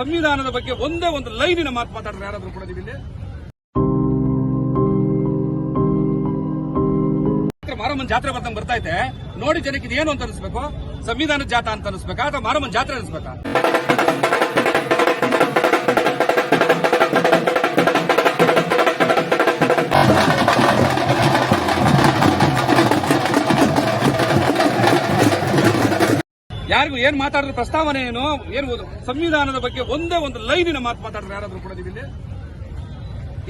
ಸಂವಿಧಾನದ ಬಗ್ಗೆ ಒಂದೇ ಒಂದು ಲೈನಿನ ಮಾತು ಮಾತಾಡಿದ್ರೆ ಯಾರಾದರೂ ಕೂಡ ನೀವಿಲ್ಲಿ? ಮಾರಮ್ಮನ ಜಾತ್ರೆ ಬರ್ತಾ ಬರ್ತಾ ಇದೆ. ನೋಡಿ ಜನಕ್ಕೆ ಇದು ಏನು ಅಂತ ಅನಿಸ್ಬೇಕು? ಸಂವಿಧಾನದ ಜಾತ ಅಂತ ಅನಿಸ್ಬೇಕಾ ಅಥವಾ ಮಾರಮ್ಮನ ಜಾತ್ರೆ ಅನಿಸ್ಬೇಕಾ? ಯಾರಿಗೂ ಏನ್ ಮಾತಾಡಿದ್ರು ಪ್ರಸ್ತಾವನೆ ಏನು ಏನು ಸಂವಿಧಾನದ ಬಗ್ಗೆ ಒಂದೇ ಒಂದು ಲೈನಿನ ಮಾತು ಮಾತಾಡಿದ್ರೆ ಯಾರಾದ್ರೂ ಕೂಡ ನೀವು ಇಲ್ಲಿ?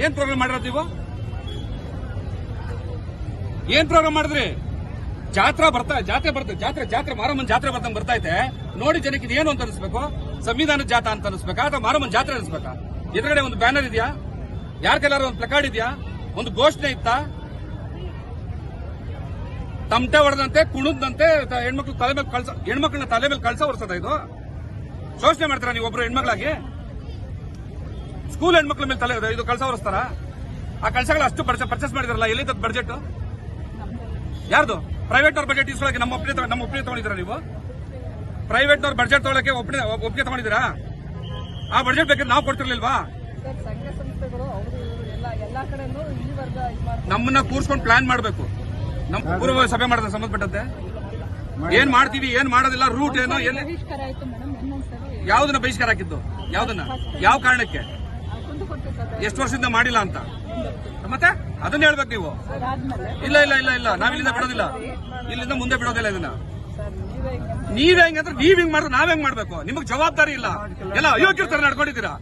ಏನ್ ಪ್ರೋಗ್ರಾಮ್ ಮಾಡಿರೋದು ನೀವು? ಏನ್ ಪ್ರೋಗ್ರಾಮ್ ಮಾಡಿದ್ರಿ? ಜಾತ್ರಾ ಬರ್ತಾ ಜಾತ್ರೆ ಬರ್ತಾ ಜಾತ್ರೆ ಜಾತ್ರೆ ಮಾರಮ್ಮನ ಜಾತ್ರೆ ಬರ್ದಂಗ್ ಬರ್ತಾ ಇದೆ ನೋಡಿ ಜನಕ್ಕೆ ಇದು ಏನು ಅಂತ ಅನಿಸ್ಬೇಕು? ಸಂವಿಧಾನದ ಜಾತ ಅಂತ ಅನಿಸ್ಬೇಕಾ ಅಥವಾ ಮಾರಮ್ಮನ ಜಾತ್ರೆ ಅನಿಸ್ಬೇಕಾ? ಎದುರುಗಡೆ ಒಂದು ಬ್ಯಾನರ್ ಇದೆಯಾ? ಯಾರ ಒಂದು ಪ್ಲಕಾರ್ಡ್ ಇದೆಯಾ? ಒಂದು ಘೋಷಣೆ ಇತ್ತಾ? ತಮಟೆ ಹೊಡೆದಂತೆ ಕುಣದಂತೆ ಹೆಣ್ಮಕ್ಳು ತಲೆ ಮೇಲೆ ಕಳ್ಸ ಹೆಣ್ಮಕ್ಳನ್ನ ತಲೆ ಮೇಲೆ ಕಳ್ಸ ಹೊರ್ಸದ ಇದು? ಶೋಷಣೆ ಮಾಡ್ತಾರ ನೀವು ಒಬ್ರು ಹೆಣ್ಮಕ್ಳಾಗಿ ಸ್ಕೂಲ್ ಹೆಣ್ಮಕ್ಳ ಮೇಲೆ ತಲೆ ಇದು ಕಳ್ಸ ಹೊರಸ್ತಾರ ಆ ಕಳ್ಸಗಳು ಅಷ್ಟು ಪರ್ಚೇಸ್ ಮಾಡಿದಾರಲ್ಲ ಎಲ್ಲಿದ್ದ ಬಜೆಟ್ ಯಾರ್ದು? ಪ್ರೈವೇಟ್ ಅವ್ರ ಬಜೆಟ್ ಇಸ್ಕೊಳಕ್ಕೆ ನಮ್ಮ ಒಪ್ಪಿಗೆ ನಮ್ಮ ಒಪ್ಪಿಗೆ ತಗೊಂಡಿದ್ದೀರಾ ನೀವು? ಪ್ರೈವೇಟ್ ಅವ್ರ ಬಜೆಟ್ ತಗೊಳಕ್ಕೆ ಒಪ್ಪಿಗೆ ಒಪ್ಪಿಗೆ ತಗೊಂಡಿದ್ದೀರಾ? ಆ ಬಜೆಟ್ ಬೇಕಾದ್ರೆ ನಾವು ಕೊಡ್ತಿರ್ಲಿಲ್ವಾ? ನಮ್ಮನ್ನ ಕೂರ್ಸ್ಕೊಂಡು ಪ್ಲಾನ್ ಮಾಡಬೇಕು. ನಮ್ಮ ಪೂರ್ವ ಸಭೆ ಮಾಡೋದ ಸಂಬಂಧಪಟ್ಟಂತೆ. ಏನ್ ಮಾಡ್ತೀವಿ ಏನ್ ಮಾಡೋದಿಲ್ಲ ರೂಟ್ ಏನು ಎಲ್ಲಿ? ಯಾವ್ದನ್ನ ಬಹಿಷ್ಕಾರ ಹಾಕಿದ್ದು? ಯಾವ್ದನ್ನ? ಯಾವ ಕಾರಣಕ್ಕೆ? ಎಷ್ಟು ವರ್ಷದಿಂದ ಮಾಡಿಲ್ಲ ಅಂತ? ಮತ್ತೆ ಅದನ್ನ ಹೇಳ್ಬೇಕು ನೀವು. ಇಲ್ಲ ಇಲ್ಲ ಇಲ್ಲ ಇಲ್ಲ. ನಾವ್ ಇಲ್ಲಿಂದ ಬಿಡೋದಿಲ್ಲ. ಇಲ್ಲಿಂದ ಮುಂದೆ ಬಿಡೋದಿಲ್ಲ ಇದನ್ನ. ನೀವ್ ನೀವೇ ಅಂದ್ರೆ ನೀವ್ ಹೆಂಗಂದ್ರೆ ನೀವ್ ಹಿಂಗ್ ಮಾಡಿದ್ರೆ ನಾವ್ ಹೆಂಗ್ ಮಾಡ್ಬೇಕು? ನಿಮಗ್ ಜವಾಬ್ದಾರಿ ಇಲ್ಲ. ಎಲ್ಲ ಅಯೋಗ್ಯರ ತರ ನಡ್ಕೊಂಡಿದ್ದೀರಾ?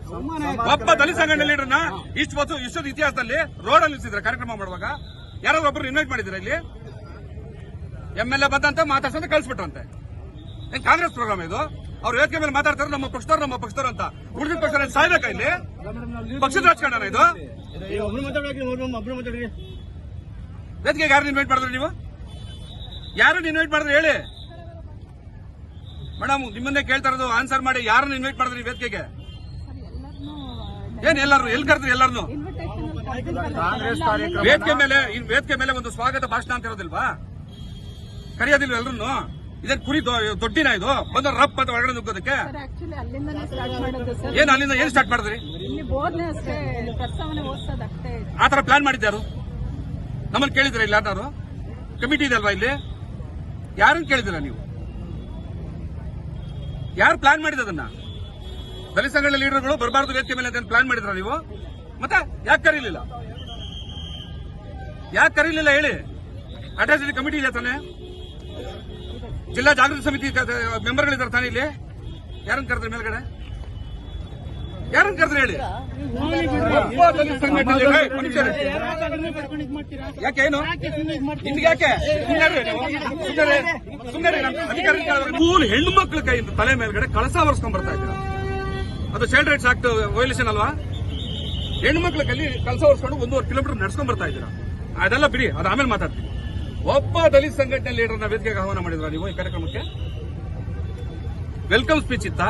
ಒಬ್ಬ ದಲಿತ ಸಂಘಟನೆ ಲೀಡರ್ನ ಇಷ್ಟು ವರ್ಷ ಇಷ್ಟೊಂದು ಇತಿಹಾಸದಲ್ಲಿ ರೋಡ್ ಅಲ್ಲಿ ನಿಲ್ಸಿದ್ರೆ ಕಾರ್ಯಕ್ರಮ ಮಾಡುವಾಗ ಯಾರಾದ್ರೂ ಒಬ್ರು ಇನ್ವೈಟ್ ಮಾಡಿದ್ರ ಇಲ್ಲಿ? ಎಂ ಎಲ್ ಎ ಬಂದಂತ ಮಾತಾಡ್ಸಂತ ಕಳ್ಸ್ಬಿಟ್ರಂತೆ. ಏನ್ ಕಾಂಗ್ರೆಸ್ ಪ್ರೋಗ್ರಾಮ್ ಇದು? ಅವ್ರು ವೇದಿಕೆ ಮೇಲೆ ಮಾತಾಡ್ತಾರೆ, ನಮ್ಮ ಪಕ್ಷದವ್ರು ನಮ್ಮ ಪಕ್ಷದವ್ರು ಅಂತ. ಉಳಿದ ಪಕ್ಷ ಸಾಯ್ಬೇಕಾ ಇಲ್ಲಿ? ಪಕ್ಷದ ರಾಜಕಾರಣ ಇದು? ವೇದಿಕೆಗೆ ಯಾರು ಇನ್ವೈಟ್ ಮಾಡಿದ್ರೆ ನೀವು? ಯಾರನ್ನ ಇನ್ವೈಟ್ ಮಾಡಿದ್ರೆ ಹೇಳಿ. ಮೇಡಮ್ ನಿಮ್ಮನ್ನೇ ಕೇಳ್ತಾ ಇರೋದು ಆನ್ಸರ್ ಮಾಡಿ ಯಾರನ್ನ ಇನ್ವೈಟ್ ಮಾಡಿದ್ರಿ ವೇದಿಕೆಗೆ? ಏನ್ ಎಲ್ಲರೂ ಎಲ್ಲಿ ಕರೆದ್ರಿ ಎಲ್ಲಾರು ಇನ್ವಿಟೇಷನ್ ವೇದಿಕೆ ಮೇಲೆ ಈ ವೇದಿಕೆ ಮೇಲೆ ಒಂದು ಸ್ವಾಗತ ಭಾಷಣ ಅಂತ ಇರೋದಿಲ್ವಾ? ಕರೆಯೋದಿಲ್ವ ಎಲ್ರು ಇದನ್ ಕುರಿ ದೊಡ್ಡಿನ ಇದು. ಬಂದ ರಪ್ ಅಂತ ಒಳಗಡೆ ನುಗ್ಗೋದಕ್ಕೆ. ಸರ್ ಆಕ್ಚುಲಿ ಅಲ್ಲಿಂದನೇ ಸ್ಟಾರ್ಟ್ ಮಾಡೋದು ಸರ್. ಏನ್ ಅಲ್ಲಿಂದ ಏನ್ ಸ್ಟಾರ್ಟ್ ಮಾಡಿದ್ರಿ? ಆತರ ಬೋಧನೆ ಅಷ್ಟೇ ಪ್ರಸ್ತಾವನೆ ಓದಿಸೋದು ಅಷ್ಟೇ ಆ ತರ ಪ್ಲಾನ್ ಮಾಡಿದ್ದಾರು ನಮ್ಮನ್ನು ಕೇಳಿದ್ರ ಇಲ್ಲ ಯಾರು ಕಮಿಟಿ ಇದೆ ಅಲ್ವಾ ಇಲ್ಲಿ? ಯಾರನ್ನ ಕೇಳಿದಿರ ನೀವು? ಯಾರು ಪ್ಲಾನ್ ಮಾಡಿದ ಅದನ್ನ? ದಲಿತ ಸಂಘಗಳ ಲೀಡರ್ಗಳು ಬರಬಾರ್ದು ವೇದಿಕೆ ಮೇಲೆ ಅಂತ ಪ್ಲಾನ್ ಮಾಡಿದ್ರ ನೀವು? ಮತ್ತೆ ಯಾಕೆ ಕರೀಲಿಲ್ಲ? ಯಾಕೆ ಕರೀಲಿಲ್ಲ ಹೇಳಿ? ಅಟ್ರಾಸಿಟಿ ಕಮಿಟಿ ಇದೆ ತಾನೆ? ಜಿಲ್ಲಾ ಜಾಗೃತಿ ಸಮಿತಿ ಮೆಂಬರ್ಗಳಿದ್ದಾರೆ ತಾನೆ ಇಲ್ಲಿ? ಯಾರನ್ನ ಕರೆದ್ರೆ ಮೇಲ್ಗಡೆ? ಯಾರನ್ನ ಕರೆದ್ರೆ ಹೇಳಿ. ಯಾಕೆ ಏನು? ನಿಮ್ಗೆ ಯಾಕೆ? ಸುಮ್ಮನೆ ಸ್ಕೂಲ್ ಹೆಣ್ಣು ಮಕ್ಕಳ ಕೈಯಿಂದ ತಲೆ ಮೇಲ್ಗಡೆ ಕಳಸ ಬರ್ಸ್ಕೊಂಡ್ ಬರ್ತಾ ಇದ್ದಾರೆ. ಅದು ಚೈಲ್ಡ್ ರೈಟ್ಸ್ ಆಕ್ಟ್ ವೈಲೇಷನ್ ಅಲ್ವಾ? ಹೆಣ್ಣು ಮಕ್ಕಳ ಕಲಸ ಹೊರಿಸ್ಕೊಂಡು ಒಂದೂವರೆ ಕಿಲೋಮೀಟರ್ ನಡ್ಸ್ಕೊಂಡ್ ಬರ್ತಾ ಇದ್ದೀರಾ? ಅದೆಲ್ಲ ಬಿಡಿ ಅದು ಆಮೇಲೆ ಮಾತಾಡ್ತೀನಿ. ಒಬ್ಬ ದಲಿತ ಸಂಘಟನೆ ಲೀಡರ್ನ ವೇದಿಕೆಗೆ ಆಹ್ವಾನ ಮಾಡಿದ್ರ ನೀವು ಈ ಕಾರ್ಯಕ್ರಮಕ್ಕೆ? ವೆಲ್ಕಮ್ ಸ್ಪೀಚ್ ಇತ್ತಾ?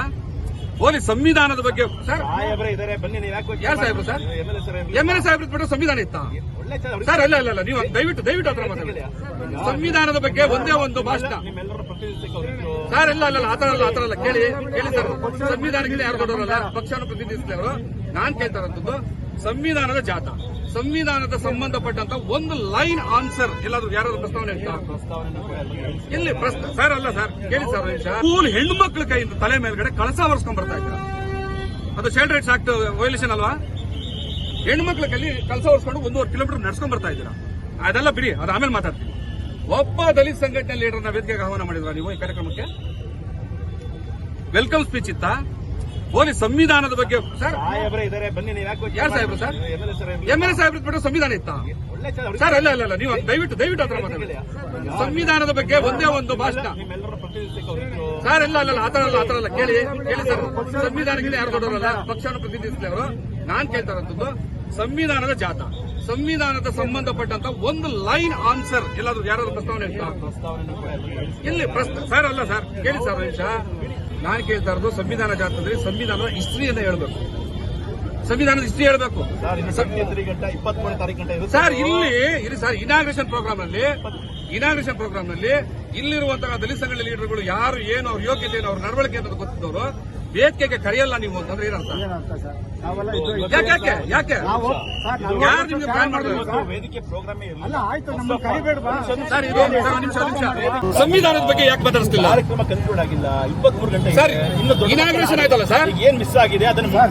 ಓಲಿ ಸಂವಿಧಾನದ ಬಗ್ಗೆ ಸರ್ ಯಾರು ಸಾಹೇಬ್ರು ಸರ್? ಎ ಎಲ್ ಎ ಸಾಹೇಬ್ರ ಬಿಟ್ಟು ಸಂವಿಧಾನ ಇತ್ತಾ? ಸರ್. ಅಲ್ಲ ಅಲ್ಲ ನೀವು ದಯವಿಟ್ಟು ದಯವಿಟ್ಟು ಹತ್ರ ಮಾತಾಡಿ. ಸಂವಿಧಾನದ ಬಗ್ಗೆ ಒಂದೇ ಒಂದು ಭಾಷಣ. ಸರ್ ಇಲ್ಲ ಇಲ್ಲ ಆತರ ಅಲ್ಲ ಆತರ ಅಲ್ಲ. ಕೇಳಿ ಕೇಳಿ ಸರ್. ಸಂವಿಧಾನಕ್ಕೆ ಯಾರು ದೊಡ್ಡವರಲ್ಲ? ಪಕ್ಷನ ಪ್ರತಿನಿಧಿಸಿದ ಅವರು. ನಾನ್ ಕೇಳ್ತಾ ಸಂವಿಧಾನದ ಜಾತ. ಸಂವಿಧಾನದ ಸಂಬಂಧಪಟ್ಟಂತ ಒಂದು ಲೈನ್ ಆನ್ಸರ್. ಎಲ್ಲಾದ್ರೂ ಯಾರಾದ್ರೂ ಪ್ರಸ್ತಾವನೆ ಇಲ್ಲಿ ಸರ್ ಅಲ್ಲ ಸರ್, ಕೇಳಿ ಸರ್ ಸ್ಕೂಲ್ ಹೆಣ್ಮಕ್ಳ ಕೈಯಿಂದ ತಲೆ ಮೇಲ್ಗಡೆ ಕಳಸ ಒರೆಸ್ಕೊಂಡ್ ಬರ್ತಾ ಇದ್ದೀರಾ. ಅದು ಚೈಲ್ಡ್ ರೈಟ್ಸ್ ಆಕ್ಟ್ ವಯೋಲೇಷನ್ ಅಲ್ವಾ? ಹೆಣ್ಮಕ್ಳ ಕೈಲಿ ಕಳಸ ಒರೆಸ್ಕೊಂಡು ಒಂದೂವರೆ ಕಿಲೋಮೀಟರ್ ನಡ್ಸ್ಕೊಂಡ್ ಬರ್ತಾ ಇದ್ದೀರಾ? ಅದೆಲ್ಲ ಬಿಡಿ, ಅದು ಆಮೇಲೆ ಮಾತಾಡ್ತೀನಿ. ಒಬ್ಬ ದಲಿತ ಸಂಘಟನೆ ಲೀಡರ್ನ ವೇದಿಕೆಗೆ ಆಹ್ವಾನ ಮಾಡಿದ್ರ ನೀವು ಈ ಕಾರ್ಯಕ್ರಮಕ್ಕೆ? ವೆಲ್ಕಮ್ ಸ್ಪೀಚ್ ಇತ್ತಾ? ಓಲಿ ಸಂವಿಧಾನದ ಬಗ್ಗೆ ಸರ್ ಯಾರು ಸಾಹೇಬ್ರು ಸರ್? ಎ ಎಲ್ ಎ ಸಾಹೇಬ್ರ ಬಿಟ್ಟು ಸಂವಿಧಾನ ಇತ್ತಾ? ಸರ್ ಅಲ್ಲ ಅಲ್ಲ ನೀವು ದಯವಿಟ್ಟು ದಯವಿಟ್ಟು ಹತ್ರ ಮಾತಾಡಿ. ಸಂವಿಧಾನದ ಬಗ್ಗೆ ಒಂದೇ ಒಂದು ಭಾಷಣ. ಸರ್ ಇಲ್ಲ ಅಲ್ಲ ಆತರ ಅಲ್ಲ ಆತರ ಅಲ್ಲ ಕೇಳಿ ಕೇಳಿ ಸರ್. ಸಂವಿಧಾನಕ್ಕಿಂತ ಯಾರು ದೊಡ್ಡವರಲ್ಲ? ಪಕ್ಷನ ಪ್ರತಿನಿಧಿಸಿದ ಅವರು. ನಾನ್ ಕೇಳ್ತಾರಂತದ್ದು ಸಂವಿಧಾನದ ಜಾತ ಸಂವಿಧಾನದ ಸಂಬಂಧಪಟ್ಟಂತ ಒಂದು ಲೈನ್ ಆನ್ಸರ್. ಎಲ್ಲಾದ್ರೂ ಯಾರಾದ್ರೂ ಪ್ರಸ್ತಾವನೆ ಇಲ್ಲಿ ಪ್ರಶ್ನೆ ಸರ್ ಅಲ್ಲ ಸರ್ ಕೇಳಿ ಸರ್ ನಿಮಿಷ. ನಾನು ಕೇಳ್ತಾ ಇರೋದು ಸಂವಿಧಾನ ಜಾತದಲ್ಲಿ ಸಂವಿಧಾನದ ಹಿಸ್ಟ್ರಿಯನ್ನ ಹೇಳ್ಬೇಕು. ಸಂವಿಧಾನದ ಹಿಸ್ಟ್ರಿ ಹೇಳ್ಬೇಕು. ಸರ್ ಇಲ್ಲಿ ಇಲ್ಲಿ ಸರ್ ಇನಾಗ್ರೇಷನ್ ಪ್ರೋಗ್ರಾಮ್ನಲ್ಲಿ ಇನಾಗ್ರೇಷನ್ ಪ್ರೋಗ್ರಾಮ್ನಲ್ಲಿ ಇಲ್ಲಿರುವಂತಹ ದಲಿತ ಸಂಘಟನೆ ಲೀಡರ್ಗಳು ಯಾರು ಏನು ಅವ್ರ ಯೋಗ್ಯತೆ ಏನು ಅವ್ರ ನಡವಳಿಕೆ ಅನ್ನೋದು ಗೊತ್ತಿದ್ದವರು ವೇದಿಕೆಗೆ ಕರೆಯಲ್ಲ ನೀವು ಅಂತಂದ್ರೆ ಏನಂತ ಯಾಕೆ ಯಾಕೆ ಯಾಕೆ? ನಾವು ಸರ್ ಯಾರು ನಿಮ್ಗೆ ಪ್ಲಾನ್ ಮಾಡಿದ್ರು? ಮಾಡಿದ್ರು ಸರ್. ವೇದಿಕೆ ಪ್ರೋಗ್ರಾಮೇ ಇರಲಿಲ್ಲ ಅಲ್ಲ ಆಯ್ತು ನಮ್ಮ ಕರಿಬೇಡ್ವಾ? ಸರ್ ಇದು ನಿಮಿಷ ನಿಮಿಷ. ಸಂವಿಧಾನದ ಬಗ್ಗೆ ಯಾಕೆ ಮಾತಾಡಿಸ್ತಿಲ್ಲ? ಕಾರ್ಯಕ್ರಮ ಕನ್ಕ್ಲೂಡ್ ಆಗಿಲ್ಲ. ಇಪ್ಪತ್ಮೂರು ಗಂಟೆ ಸರ್. ಇನ್ನು ಇನಾಗ್ರೇಷನ್ ಆಯ್ತಲ್ಲ ಸರ್? ಏನ್ ಮಿಸ್ ಆಗಿದೆ ಅದನ್ನ ಇಲ್ಲ,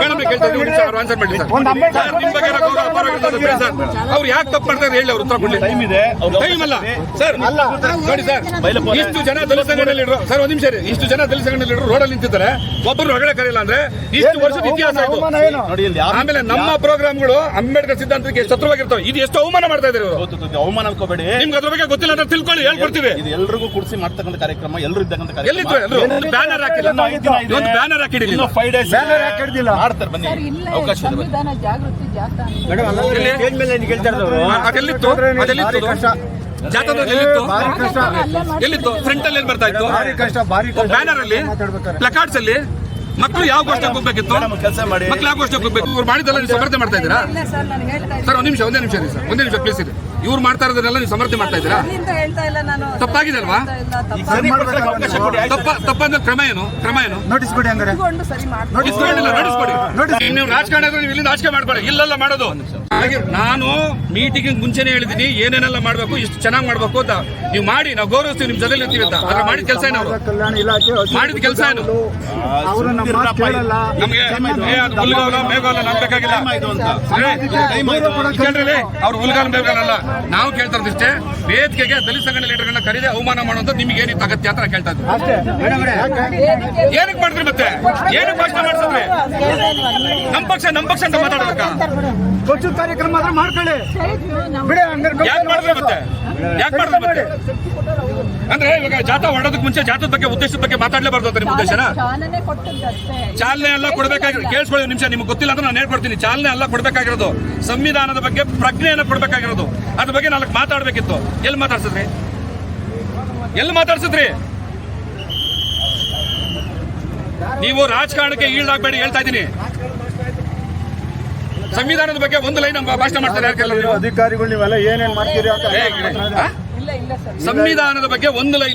ಮೇಡಮ್ ಕೇಳ್ತಾ ಇದ್ದೀನಿ, ಆನ್ಸರ್ ಮಾಡಿ ಸರ್. ಬಗ್ಗೆ ಗೌರವ. ಅವ್ರು ಯಾಕೆ ತಪ್ಪು ಮಾಡ್ತಾರೆ ಹೇಳಿ ಅವ್ರು ಉತ್ತರ ಕೊಡ್ಲಿ. ಟೈಮ್ ಇದೆ. ಅವ್ರು ಟೈಮ್ ಅಲ್ಲ. ಸರ್ ನೋಡಿ ಸರ್ ಇಷ್ಟು ಜನ ದಲಿತ ಸಂಘಟನೆ ಸರ್ ಒಂದ್ ನಿಮಿಷ ಇಷ್ಟು ಜನ ದಲಿತ ಸಂಘಟನೆ ರೋಡ್ ಅಲ್ಲಿ ನಿಂತಿದ್ದಾರೆ. ಒಬ್ಬರು ಹೊರಗಡೆ ಕರೆಯಲ್ಲ ಅಂದ್ರೆ ಇಷ್ಟು ವರ್ಷದ ಇತಿಹಾಸ ಇದು ನೋಡಿ ಆಮೇಲೆ ನಮ್ಮ ಪ್ರೋಗ್ರಾಮ್ಗಳು ಅಂಬೇಡ್ಕರ್ ಸಿದ್ಧಾಂತಕ್ಕೆ ಶತ್ರುವಾಗಿರ್ತಾವೆ. ಇದು ಎಷ್ಟು ಅವಮಾನ ಮಾಡ್ತಾ ಇದ್ದಾರೆ ಇವರು? ಗೊತ್ತು, ಗೊತ್ತು, ಅವಮಾನ ಅನ್ಕೋಬೇಡಿ. ನಿಮ್ಗೆ ಅದ್ರ ಬಗ್ಗೆ ಗೊತ್ತಿಲ್ಲ ಅಂತ ತಿಳ್ಕೊಳ್ಳಿ ಹೇಳ್ಕೊಡ್ತೀವಿ. ಇದು ಎಲ್ರಿಗೂ ಕುಡಿಸಿ ಮಾಡ್ತಕ್ಕಂಥ ಕಾರ್ಯಕ್ರಮ ಎಲ್ಲರೂ ಇದ್ದಕ್ಕಂಥ ಬ್ಯಾನರ್ ಹಾಕಿಲ್ಲ. ಒಂದು ಬ್ಯಾನರ್ ಹಾಕಿಡಿಲ್ಲ ಇನ್ನು ಫೈವ್ ಡೇಸ್ ಬ್ಯಾನರ್ ಯಾಕೆ ಹಿಡ್ದಿಲ್ಲ? ಮಾಡ್ತಾರೆ ಬನ್ನಿ. ಸರ್ ಅವಕಾಶ ಇದೆ ಬನ್ನಿ. ಸಂವಿಧಾನ ಜಾಗೃತಿ ಜಾಥಾ ಅದೆಲ್ಲಿತ್ತು? ಅದೆಲ್ಲಿತ್ತು? ಜಾತಕದಲ್ಲಿ ಎಲ್ಲಿತ್ತು? ಫ್ರಂಟ್ ಅಲ್ಲಿ ಏನ್ ಬರ್ತಾ ಇತ್ತು? ಬ್ಯಾನರ್ ಅಲ್ಲಿ? ಪ್ಲಕಾರ್ಡ್ಸ್ ಅಲ್ಲಿ? ಮಕ್ಕಳು ಯಾವ ಗೋಷ್ಠಿಗೆ ಹೋಗ್ಬೇಕಿತ್ತು ಮಕ್ಕಳು ಯಾವ ಗೋಷ್ಠಿಗೆ ಹೋಗ್ಬೇಕು ಇವ್ರು ಮಾಡಿದ್ದೆಲ್ಲ ನೀವು ಸಮರ್ಥನೆ ಮಾಡ್ತಾ ಇದ್ದೀರಾ? ಸರ್ ಒಂದ್ ನಿಮಿಷ ಒಂದೇ ನಿಮಿಷ ರೀ ಸರ್. ಒಂದೇ ನಿಮಿಷ ಪ್ಲೀಸ್ ಇದೆ ಇವ್ರು ಮಾಡ್ತಾ ಇರೋದನ್ನೆಲ್ಲ ನೀವು ಸಮರ್ಥನೆ ಮಾಡ್ತಾ ಇದ್ದೀರಾ? ಇಲ್ಲಿಂದ ಹೇಳ್ತಾ ಇಲ್ಲ ನಾನು. ತಪ್ಪಾಗಿದೆ ಅಲ್ವಾ? ತಪ್ಪ ತಪ್ಪಂದ್ರೆ ಕ್ರಮ ಏನು? ಕ್ರಮ ಏನು? ನೋಟಿಸ್ ಕೊಡಿ ಅಂದ್ರೆ ನೋಟಿಸ್ ಮಾಡ್ತೀನಿ ಇಸ್ಕೊಂಡಿಲ್ಲ ನೀವು ರಾಜಕಾರಣ ನೀವು ಇಲ್ಲಿಂದ ಆಚೆ ಮಾಡ್ಕೊಳ್ಳಿ. ಇಲ್ಲೆಲ್ಲ ಮಾಡೋದು. ಹಾಗೆ ನಾನು ಮೀಟಿಂಗ್ ಮುಂಚೆನೆ ಹೇಳಿದೀನಿ ಏನೇನೆಲ್ಲ ಮಾಡ್ಬೇಕು ಇಷ್ಟು ಚೆನ್ನಾಗಿ ಮಾಡ್ಬೇಕು ಅಂತ ನೀವು ಮಾಡಿ ನಾವು ಗೌರವಿಸ್ತೀವಿ ನಿಮ್ ಜೊತೆ ಇರ್ತೀವಿ ಅಂತ. ಅದ್ರ ಮಾಡಿದ ಕೆಲಸ ಏನು ಮಾಡಿದ ಕೆಲಸ ಏನು? ಅವರು ನಮ್ಮ ಮಾತು ಸುಮ್ನಿರಪ್ಪ. ಕೇಳಲ್ಲ. ನಮ್ಗೆ ಏ, ಅದು ಹುಲ್ಗಾವಲ ಮೇಘಾಲ ಅವ್ರು ಹುಲ್ಗಾಲ್ ಮೇಘಾಲಲ್ಲ ನಾವು ಕೇಳ್ತಾ ಇರೋದಿಷ್ಟೇ ವೇದಿಕೆಗೆ ದಲಿತ ಸಂಘಟನೆ ಲೀಡರ್ಗಳನ್ನ ಕರೀದೆ ಅವಮಾನ ಮಾಡುವಂತ ನಿಮ್ಗೆ ಏನಿತ್ತು ಅಗತ್ಯ ಅಂತ ಕೇಳ್ತಾ ಇದ್ದೀವಿ ಏನಕ್ಕೆ ಮಾಡಿದ್ರಿ ಮತ್ತೆ? ಏನಕ್ಕೆ ಭಾಷಣ ಮಾಡಿಸಿದ್ರಿ? ನಮ್ ಪಕ್ಷ ನಮ್ ಪಕ್ಷ ಅಂತ ಮಾತಾಡ್ಬೇಕಾ ಕಾರ್ಯಕ್ರಮ ಮಾಡ್ಕೊಳ್ಳಿ. ಯಾಕೆ ಮಾಡಿದ್ರಿ ಮತ್ತೆ? ಯಾಕೆ ಮಾಡಿದ್ರಿ ಮತ್ತೆ? ಅಂದ್ರೆ ಇವಾಗ ಜಾಥಾ ಹೊರಡೋದಕ್ಕೆ ಮುಂಚೆ ಜಾಥದ ಬಗ್ಗೆ ಉದ್ದೇಶದ ಬಗ್ಗೆ ಮಾತಾಡ್ಲೇಬಾರ್ದು ಅಂತ ನಿಮ್ಮ ಉದ್ದೇಶನ? ಚಾಲನೆ ಕೊಟ್ಟದ್ದಷ್ಟೇ. ಚಾಲನೆ ಎಲ್ಲ ಕೊಡಬೇಕಾಗಿರೋದು ಕೇಳಿಸ್ಕೊಳ್ಳಿ ನಿಮಿಷ ನಿಮ್ಗೆ ಗೊತ್ತಿಲ್ಲ ಅಂದ್ರೆ ನಾನು ಹೇಳ್ಕೊಡ್ತೀನಿ. ಚಾಲನೆ ಎಲ್ಲ ಕೊಡಬೇಕಾಗಿರೋದು ಸಂವಿಧಾನದ ಬಗ್ಗೆ ಪ್ರಜ್ಞೆಯನ್ನು ಕೊಡಬೇಕಾಗಿರೋದು ಅದ್ರ ಬಗ್ಗೆ ನಾಲ್ಕು ಮಾತಾಡ್ಬೇಕಿತ್ತು. ಎಲ್ಲಿ ಮಾತಾಡ್ಸಿದ್ರಿ? ಎಲ್ಲಿ ಮಾತಾಡ್ಸಿದ್ರಿ? ನೀವು ರಾಜಕಾರಣಕ್ಕೆ ಈಲ್ಡಾಗಬೇಡಿ ಹೇಳ್ತಾ ಇದ್ದೀನಿ. ಸಂವಿಧಾನದ ಬಗ್ಗೆ ಒಂದು ಲೈನ್ ಭಾಷಣ ಮಾಡ್ತಾರೆ? ಅಧಿಕಾರಿಗಳು ನೀವೆಲ್ಲ ಏನೇನ್ ಮಾಡ್ತೀರಿ ಅಂತ ಸಂವಿಧಾನದ ಬಗ್ಗೆ ಒಂದು ಲೈನ್